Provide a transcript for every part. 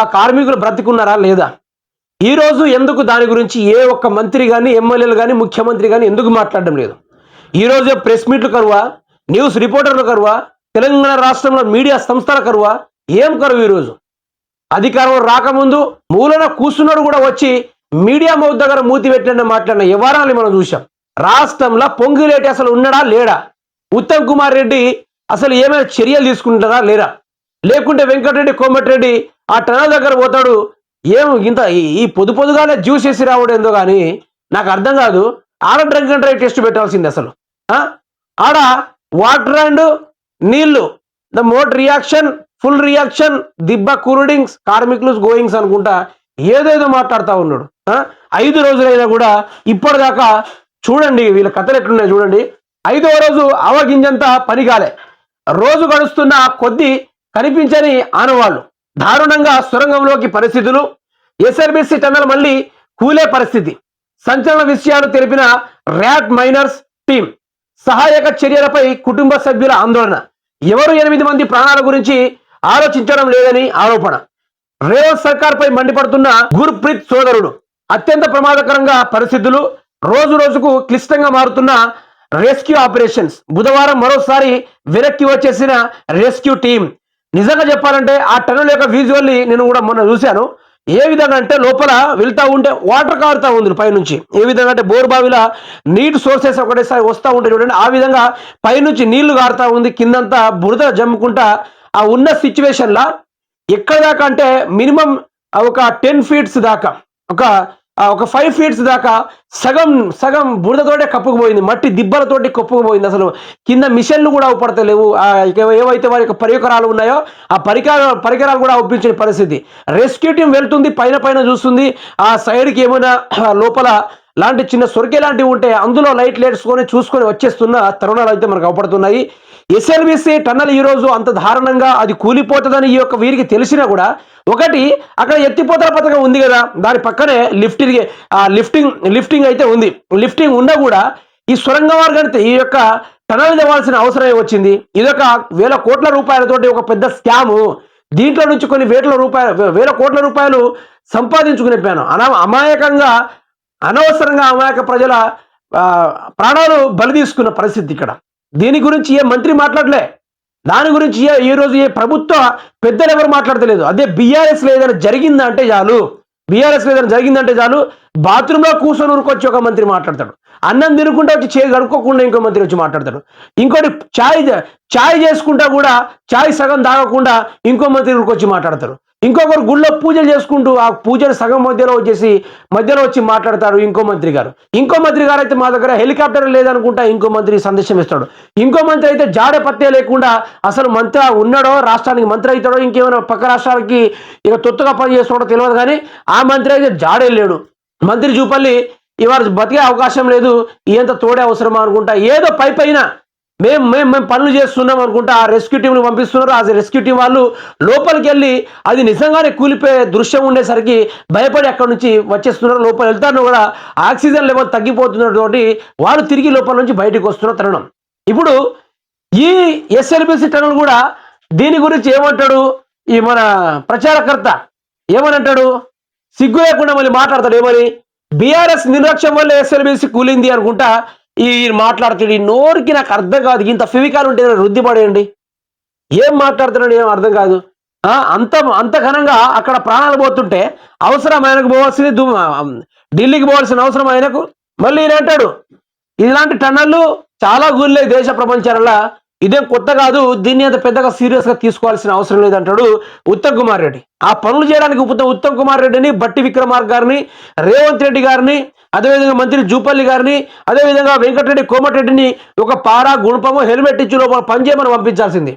ఆ కార్మికులు బ్రతికున్నారా లేదా? ఈ రోజు ఎందుకు దాని గురించి ఏ ఒక్క మంత్రి కానీ ఎమ్మెల్యేలు కానీ ముఖ్యమంత్రి కానీ ఎందుకు మాట్లాడడం లేదు? ఈ ప్రెస్ మీట్లు కరువా? న్యూస్ రిపోర్టర్లు కరువా? తెలంగాణ రాష్ట్రంలో మీడియా సంస్థల కరువా? ఏం కరువు ఈరోజు అధికారం రాకముందు మూలన కూర్చున్నాడు కూడా వచ్చి మీడియా మౌత్ దగ్గర మూతి పెట్టిన మాట్లాడిన వివరాలు మనం చూసాం రాష్ట్రంలో పొంగిలేటి అసలు ఉన్నాడా లేడా? ఉత్తమ్ కుమార్ రెడ్డి అసలు ఏమైనా చర్యలు తీసుకుంటారా లేరా? లేకుంటే వెంకటరెడ్డి కోమటిరెడ్డి ఆ టనల్ దగ్గర పోతాడు. ఏం ఇంత ఈ- పొదు పొదుగానే జ్యూస్ చేసి రావడం కానీ నాకు అర్థం కాదు. ఆడ డ్రంక్ అండ్ డ్రైవ్ టెస్ట్ పెట్టాల్సింది అసలు. ఆడ వాటర్ అండ్ నీళ్ళు. ద మోట్ రియాక్షన్ ఫుల్ రియాక్షన్ దిబ్బ కూరడింగ్స్ కార్మికులు గోయింగ్స్ అనుకుంటా ఏదేదో మాట్లాడుతూ ఉన్నాడు. ఐదు రోజులైనా కూడా ఇప్పటిదాకా చూడండి వీళ్ళ కథలు ఎట్లున్నాయి చూడండి. ఐదవ రోజు అవగింజంతా పని కాలే రోజు గడుస్తున్న కొద్ది కనిపించని ఆనవాళ్ళు దారుణంగా సొరంగంలోకి పరిస్థితులు. ఎస్ఆర్బిసి టన్నల్ మళ్ళీ కూలే పరిస్థితి. సంచలన విషయాలు తెలిపిన ర్యాట్ మైనర్స్ టీం. సహాయక చర్యలపై కుటుంబ సభ్యుల ఆందోళన. ఎవరు ఎనిమిది మంది ప్రాణాల గురించి ఆలోచించడం లేదని ఆరోపణ. రేవంత్ సర్కార్ పై మండిపడుతున్న గుర్ప్రీత్ సోదరుడు. అత్యంత ప్రమాదకరంగా పరిస్థితులు. రోజు రోజుకు క్లిష్టంగా మారుతున్న రెస్క్యూ ఆపరేషన్స్. బుధవారం మరోసారి వెనక్కి వచ్చేసిన రెస్క్యూ టీం. నిజంగా చెప్పాలంటే ఆ టనల్ యొక్క విజువల్లీ నేను కూడా మొన్న చూశాను. ఏ విధంగా అంటే లోపల వెళ్తా ఉంటే వాటర్ కారుతూ ఉంది పైనుంచి ఏ విధంగా అంటే బోర్ బావిలా నీటి సోర్సెస్ ఒకటేసారి వస్తూ ఉంటాయి చూడండి ఆ విధంగా పైనుంచి నీళ్ళు కారుతూ ఉంది కిందంతా బురద జమ్ముకుంటా ఆ ఉన్న సిచ్యువేషన్లా ఎక్కడ దాకా అంటే మినిమం ఒక టెన్ ఫీట్స్ దాకా ఒక ఒక ఫైవ్ ఫీట్స్ దాకా సగం సగం బురదతోటే కప్పుకుపోయింది మట్టి దిబ్బలతోటి కప్పుకుపోయింది అసలు. కింద మిషన్లు కూడా ఉపడతలేవు ఏవైతే వారి యొక్క పరికరాలు ఉన్నాయో ఆ పరికరాలు పరికరాలు కూడా ఒప్పించిన పరిస్థితి. రెస్క్యూ టీం వెళ్తుంది పైన పైన చూస్తుంది. ఆ సైడ్కి ఏమైనా లోపల లాంటి చిన్న సొరికే లాంటివి ఉంటే అందులో లైట్ వేసుకొని చూసుకొని వచ్చేస్తున్న తరుణాలు అయితే మనకు అవపడుతున్నాయి. ఎస్ఎల్బిసి టన్నల్ ఈరోజు అంత దారుణంగా అది కూలిపోతుందని ఈ యొక్క వీరికి తెలిసినా కూడా ఒకటి అక్కడ ఎత్తిపోతల పథకం ఉంది కదా దాని పక్కనే లిఫ్టింగ్ లిఫ్టింగ్ లిఫ్టింగ్ అయితే ఉంది. లిఫ్టింగ్ ఉన్నా కూడా ఈ సొరంగ మార్గానికి ఈ యొక్క టనల్ ఇవ్వాల్సిన అవసరమే వచ్చింది. ఇదొక వేల కోట్ల రూపాయలతోటి ఒక పెద్ద స్కాము. దీంట్లో నుంచి కొన్ని వేల రూపాయలు వేల కోట్ల రూపాయలు సంపాదించుకునే ప్లాను. అనా అమాయకంగా అనవసరంగా అమాయక ప్రజల ప్రాణాలు బలి తీసుకున్న పరిస్థితి ఇక్కడ. దీని గురించి ఏ మంత్రి మాట్లాడలే. దాని గురించి ఏ ఈ రోజు ఏ ప్రభుత్వ పెద్దలు ఎవరు మాట్లాడతలేదు. అదే బీఆర్ఎస్ ఏదైనా జరిగిందంటే చాలు. బీఆర్ఎస్ ఏదైనా జరిగిందంటే చాలు. బాత్రూంలో కూర్చొని ఊరుకొచ్చి ఒక మంత్రి మాట్లాడతాడు. అన్నం తినుకుంటా వచ్చి చేయి గడుక్కోకుండా ఇంకో మంత్రి వచ్చి మాట్లాడతాడు. ఇంకోటి ఛాయ్ ఛాయ్ చేసుకుంటా కూడా ఛాయ్ సగం తాగకుండా ఇంకో మంత్రి ఊరుకొచ్చి మాట్లాడతారు ఇంకొకరు గుళ్ళో పూజలు చేసుకుంటూ ఆ పూజలు సగం మధ్యలో వచ్చేసి మధ్యలో వచ్చి మాట్లాడతారు ఇంకో మంత్రి గారు. ఇంకో మంత్రి గారు అయితే మా దగ్గర హెలికాప్టర్ లేదనుకుంటా ఇంకో మంత్రి సందేశం ఇస్తాడు. ఇంకో మంత్రి అయితే జాడే పత్తే లేకుండా అసలు మంత్రి ఉన్నాడో రాష్ట్రానికి మంత్రి అవుతాడో ఇంకేమైనా పక్క రాష్ట్రాలకి ఇక తొత్తుగా పని చేస్తాడో తెలియదు కానీ ఆ మంత్రి అయితే జాడే లేడు. మంత్రి చూపల్లి ఇవాళ బతికే అవకాశం లేదు ఎంత తోడే అవసరమా అనుకుంటా. ఏదో పై పైన మేము మేము మేము పనులు చేస్తున్నాం అనుకుంటా ఆ రెస్క్యూ టీంని పంపిస్తున్నారు. ఆ రెస్క్యూ టీం వాళ్ళు లోపలికి వెళ్ళి అది నిజంగానే కూలిపోయే దృశ్యం ఉండేసరికి భయపడి అక్కడి నుంచి వచ్చేస్తున్నారు. లోపల వెళ్తాను కూడా ఆక్సిజన్ లెవెల్ తగ్గిపోతున్నటువంటి వాళ్ళు తిరిగి లోపల నుంచి బయటకు వస్తున్న తరుణం. ఇప్పుడు ఈ ఎస్ఎల్బిసి టనల్ కూడా దీని గురించి ఏమంటాడు? ఈ మన ప్రచారకర్త ఏమని అంటాడు సిగ్గు లేకుండా మళ్ళీ మాట్లాడతాడు. ఏమని? బీఆర్ఎస్ నిర్లక్ష్యం వల్ల ఎస్ఎల్బిసి కూలింది అనుకుంటా ఈ మాట్లాడుతుంది ఈ నోరుకి నాకు అర్థం కాదు. ఇంత ఫివికాల్ ఉంటే రుద్ది పడేయండి ఏం మాట్లాడుతున్నాడు ఏం అర్థం కాదు. ఆ, అంత అంత ఘనంగా అక్కడ ప్రాణాలు పోతుంటే అవసరం ఆయనకు పోవాల్సింది ఢిల్లీకి పోవాల్సిన అవసరం ఆయనకు. మళ్ళీ ఈయన అంటాడు ఇలాంటి టన్నళ్ళు చాలా గుళ్ళే దేశ ప్రపంచాలలో ఇదేం కొత్త కాదు దీన్ని అంత పెద్దగా సీరియస్గా తీసుకోవాల్సిన అవసరం లేదంటాడు ఉత్తమ్ కుమార్ రెడ్డి. ఆ పనులు చేయడానికి ఉత్తమ్ కుమార్ రెడ్డిని బట్టి విక్రమార్క గారిని రేవంత్ రెడ్డి గారిని అదేవిధంగా మంత్రి జూపల్లి గారిని అదేవిధంగా వెంకటరెడ్డి కోమటిరెడ్డిని ఒక పారా గుణపము హెల్మెట్ ఇచ్చి లోపల పని చేయమని పంపించాల్సింది.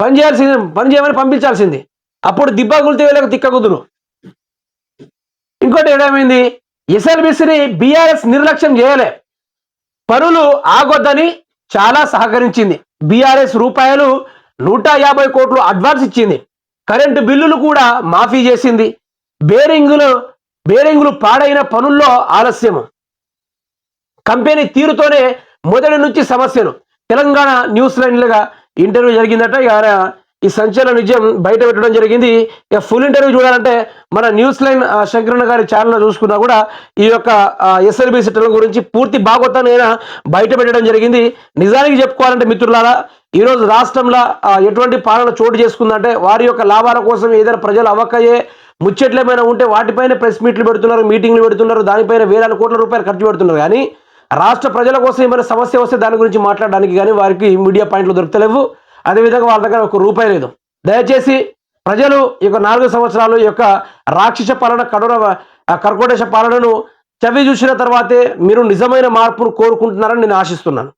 పని చేయాల్సింది పని చేయమని పంపించాల్సింది. అప్పుడు దిబ్బా గుల్తే వెళ్ళక తిక్క కుదురు ఇంకోటి ఏమైంది ఎస్ఎల్బిసిని బీఆర్ఎస్ నిర్లక్ష్యం చేయలే. పనులు ఆగొద్దని చాలా సహకరించింది. బీఆర్ఎస్ రూపాయలు నూట యాభై కోట్లు అడ్వాన్స్ ఇచ్చింది. కరెంటు బిల్లులు కూడా మాఫీ చేసింది. బేరింగులు బేరింగులు పాడైన పనుల్లో ఆలస్యము. కంపెనీ తీరుతోనే మొదటి నుంచి సమస్యలు. తెలంగాణ న్యూస్ లైన్లుగా ఇంటర్వ్యూ జరిగిందట. ఇక ఈ సంచలన నిజం బయట పెట్టడం జరిగింది. ఇక ఫుల్ ఇంటర్వ్యూ చూడాలంటే మన న్యూస్ లైన్ శంకరణ శంకరన్న గారి ఛానల్లో చూసుకున్నా కూడా ఈ యొక్క ఎస్ఎల్బి సెట్ల గురించి పూర్తి భాగవతాన్ని ఆయన బయట పెట్టడం జరిగింది. నిజానికి చెప్పుకోవాలంటే మిత్రులారా ఈరోజు రాష్ట్రంలో ఎటువంటి పాలన చోటు చేసుకుందంటే వారి యొక్క లాభాల కోసం ఏదైనా ప్రజలు అవ్వకయ్యే ముచ్చట్లు ఏమైనా ఉంటే వాటిపైన ప్రెస్ మీట్లు పెడుతున్నారు మీటింగ్లు పెడుతున్నారు దానిపైన వేలాది కోట్ల రూపాయలు ఖర్చు పెడుతున్నారు. కానీ రాష్ట్ర ప్రజల కోసం ఏమైనా సమస్య వస్తే దాని గురించి మాట్లాడడానికి కానీ వారికి మీడియా పాయింట్లు దొరకలేవు. అదేవిధంగా వాళ్ళ దగ్గర ఒక రూపాయి లేదు. దయచేసి ప్రజలు ఈ యొక్క నాలుగు సంవత్సరాలు ఈ యొక్క రాక్షస పాలన కఠోర కర్కోటేశ పాలనను చవి చూసిన తర్వాతే మీరు నిజమైన మార్పును కోరుకుంటున్నారని నేను ఆశిస్తున్నాను.